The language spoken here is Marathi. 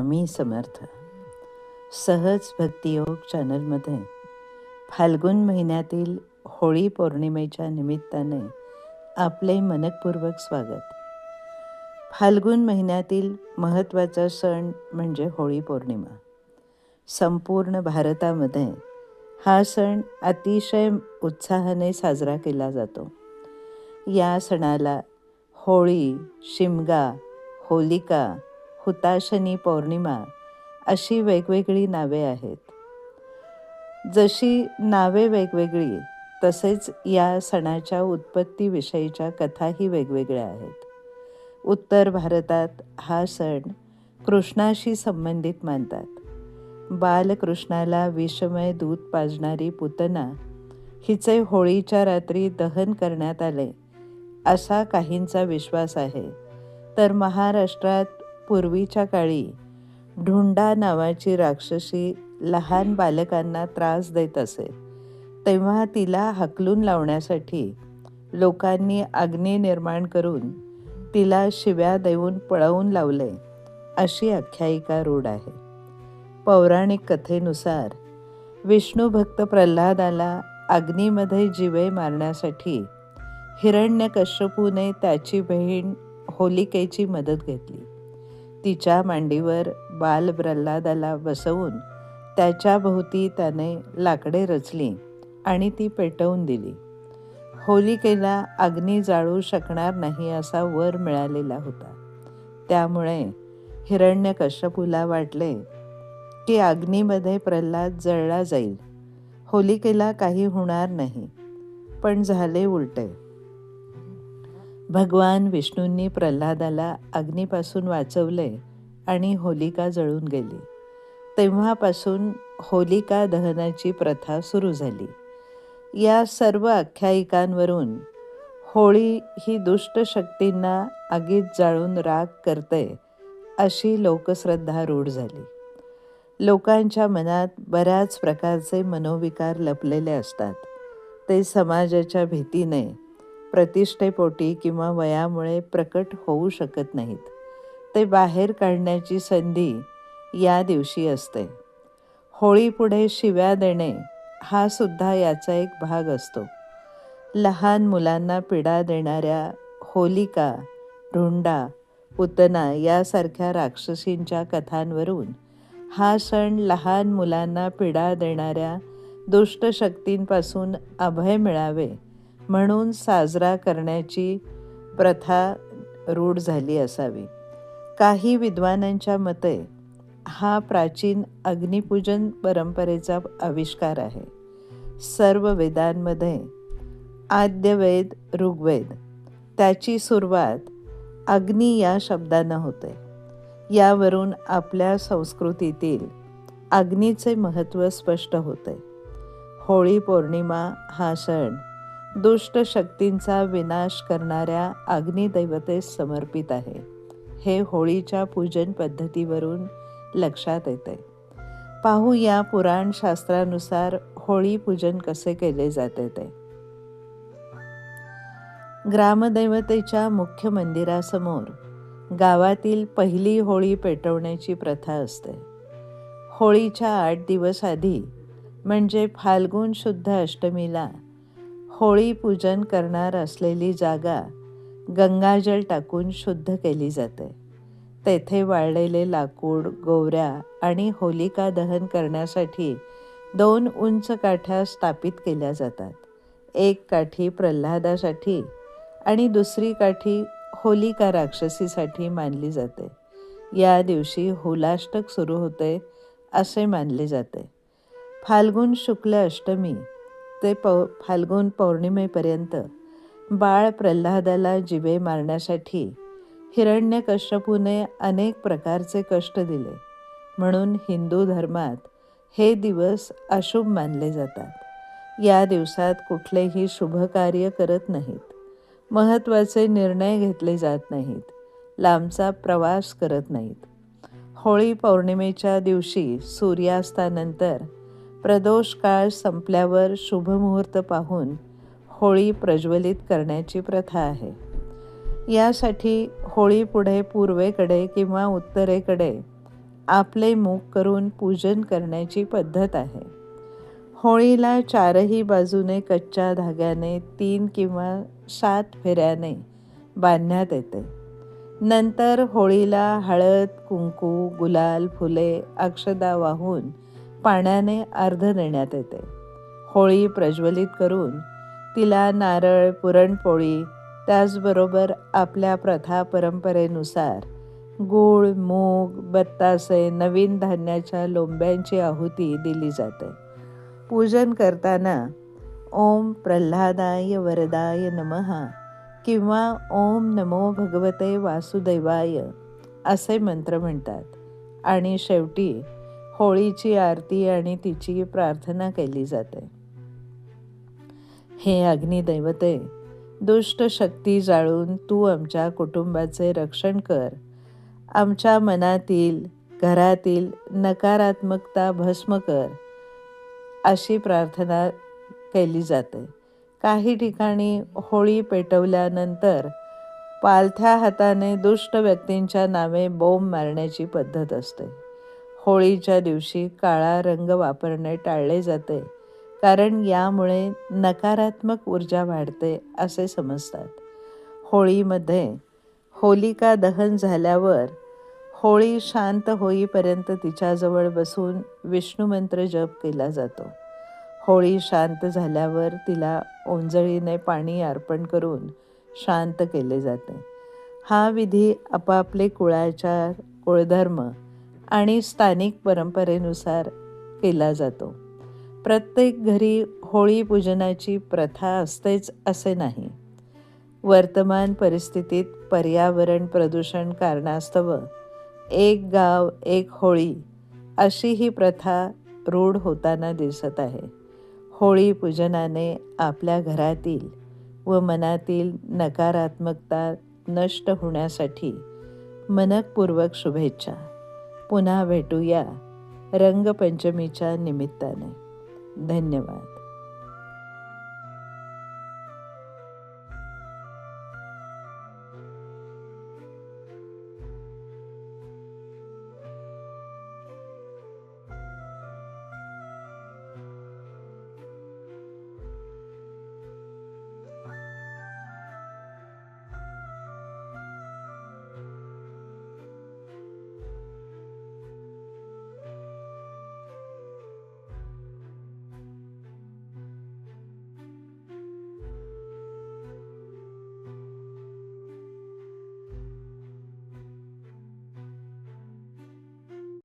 मी समर्थ. सहज भक्तियोग चॅनलमध्ये फाल्गुन महिन्यातील होळी पौर्णिमेच्या निमित्ताने आपले मनपूर्वक स्वागत. फाल्गुन महिन्यातील महत्त्वाचा सण म्हणजे होळी पौर्णिमा. संपूर्ण भारतामध्ये हा सण अतिशय उत्साहाने साजरा केला जातो. या सणाला होळी शिमगा होलिका हुताशनी पौर्णिमा अशी वेगवेगळी नावे आहेत. जशी नावे वेगवेगळी तसेच या सणाच्या उत्पत्तीविषयीच्या कथाही वेगवेगळ्या आहेत. उत्तर भारतात हा सण कृष्णाशी संबंधित मानतात. बालकृष्णाला विषमय दूध पाजणारी पुतना हिचे होळीच्या रात्री दहन करण्यात आले असा काहींचा विश्वास आहे. तर महाराष्ट्रात पूर्वीच्या काळी ढुंडा नावाची राक्षसी लहान बालकांना त्रास देत असे. तेव्हा तिला हकलून लावण्यासाठी लोकांनी अग्नी निर्माण करून तिला शिव्या देऊन पळवून लावले अशी आख्यायिका रूढ आहे. पौराणिक कथेनुसार विष्णू भक्त प्रल्हादाला अग्नीमध्ये जिवे मारण्यासाठी हिरण्यकश्यपूने त्याची बहीण होलिकेची मदत घेतली. तिच्या मांडीवर बाल प्रल्हादाला बसवून त्याच्या भोवती त्याने लाकडे रचली आणि ती पेटवून दिली. होलिकेला अग्नी जाळू शकणार नाही असा वर मिळालेला होता. त्यामुळे हिरण्यकश्यपूला वाटले की अग्नीमध्ये प्रल्हाद जळला जाईल. होलिकेला काही होणार नाही. पण झाले उलटे. भगवान विष्णूंनी प्रल्हादाला अग्नीपासून वाचवले आणि होलिका जळून गेली. तेव्हापासून होलिका दहनाची प्रथा सुरू झाली. या सर्व आख्यायिकांवरून होळी ही दुष्ट शक्तींना आगीत जाळून राग करते अशी लोकश्रद्धा रूढ झाली. लोकांच्या मनात बऱ्याच प्रकारचे मनोविकार लपलेले असतात. ते समाजाच्या भीतीने प्रतिष्ठेपोटी किंवा वयामुळे प्रकट होऊ शकत नाहीत. ते बाहेर काढण्याची संधी या दिवशी असते. होळीपुढे शिव्या देणे हा सुद्धा याचा एक भाग असतो. लहान मुलांना पिडा देणाऱ्या होलिका ढुंडा पुतना यासारख्या राक्षसींच्या कथांवरून हा सण लहान मुलांना पिडा देणाऱ्या दुष्ट शक्तींपासून अभय मिळावे म्हणून साजरा करण्याची प्रथा रूढ झाली असावी. काही विद्वानांच्या मते हा प्राचीन अग्निपूजन परंपरेचा आविष्कार आहे. सर्व वेदांमध्ये आद्यवेद ऋग्वेद त्याची सुरुवात अग्नी या शब्दानं होते. यावरून आपल्या संस्कृतीतील अग्नीचे महत्त्व स्पष्ट होते. होळी पौर्णिमा हा सण दुष्ट शक्तींचा विनाश करणाऱ्या अग्निदैवतेस समर्पित आहे. हे होळीच्या पूजन पद्धतीवरून लक्षात येते. पाहू या पुराणशास्त्रानुसार होळी पूजन कसे केले जाते ते ग्रामदैवतेच्या मुख्य मंदिरासमोर गावातील पहिली होळी पेटवण्याची प्रथा असते. होळीच्या आठ दिवस आधी म्हणजे फाल्गुन शुद्ध अष्टमीला होळी पूजन करणार असलेली जागा गंगाजल टाकून शुद्ध केली जाते. तेथे वाळलेले लाकूड गोवऱ्या आणि होलिका दहन करण्यासाठी दोन उंच काठ्या स्थापित केल्या जातात. एक काठी प्रल्हादासाठी आणि दुसरी काठी होलिका राक्षसीसाठी मानली जाते. या दिवशी होलाष्टक सुरू होते असे मानले जाते. फाल्गुन शुक्ल अष्टमी ते पौ फाल्गुन पौर्णिमेपर्यंत बाळ प्रल्हादाला जिवे मारण्यासाठी हिरण्यकश्यपूने अनेक प्रकारचे कष्ट दिले. म्हणून हिंदू धर्मात हे दिवस अशुभ मानले जातात. या दिवसात कुठलेही शुभकार्य करत नाहीत. महत्त्वाचे निर्णय घेतले जात नाहीत. लांबचा प्रवास करत नाहीत. होळी पौर्णिमेच्या दिवशी सूर्यास्तानंतर प्रदोष काळ संपल्यावर शुभमुहूर्त पाहून होळी प्रज्वलित करण्याची प्रथा आहे. यासाठी होळी पुढे पूर्वेकडे किंवा उत्तरेकडे आपले मुख करून पूजन करण्याची पद्धत आहे. होळीला चारही बाजूने कच्च्या धाग्याने तीन किंवा सात फेऱ्याने बांधण्यात येते. नंतर होळीला हळद कुंकू गुलाल फुले अक्षदा वाहून पाण्याने अर्ध देण्यात येते. होळी प्रज्वलित करून तिला नारळ पुरणपोळी त्याचबरोबर आपल्या प्रथा परंपरेनुसार गूळ मूग बत्तासे नवीन धान्याच्या लोंब्यांची आहुती दिली जाते. पूजन करताना ओम प्रल्हादाय वरदाय नमहा किंवा ओम नमो भगवते वासुदैवाय असे मंत्र म्हणतात. आणि शेवटी होळीची आरती आणि तिची प्रार्थना केली जाते. हे अग्निदैवते दुष्ट शक्ती जाळून तू आमच्या कुटुंबाचे रक्षण कर. आमच्या मनातील घरातील नकारात्मकता भस्म कर अशी प्रार्थना केली जाते. काही ठिकाणी होळी पेटवल्यानंतर पालथ्या हाताने दुष्ट व्यक्तींच्या नावे बोंब मारण्याची पद्धत असते. होळीच्या दिवशी काळा रंग वापरणे टाळले जाते. कारण यामुळे नकारात्मक ऊर्जा वाढते असे समजतात. होळीमध्ये होलिका दहन झाल्यावर होळी शांत होईपर्यंत तिच्याजवळ बसून विष्णुमंत्र जप केला जातो. होळी शांत झाल्यावर तिला ओंजळीने पाणी अर्पण करून शांत केले जाते. हा विधी आपापले कुळाचार कुळधर्म आणि स्थानिक परंपरेनुसार केला जातो. प्रत्येक घरी होळी पूजनाची प्रथा असतेच असे नाही. वर्तमान परिस्थितीत पर्यावरण प्रदूषण कारणास्तव एक गाव एक होळी अशी ही प्रथा रूढ होताना दिसत आहे. होळी पूजनाने आपल्या घरातील व मनातील नकारात्मकता नष्ट होण्यासाठी मनकपूर्वक शुभेच्छा. पुन्हा भेटूया रंगपंचमीच्या निमित्ताने. धन्यवाद.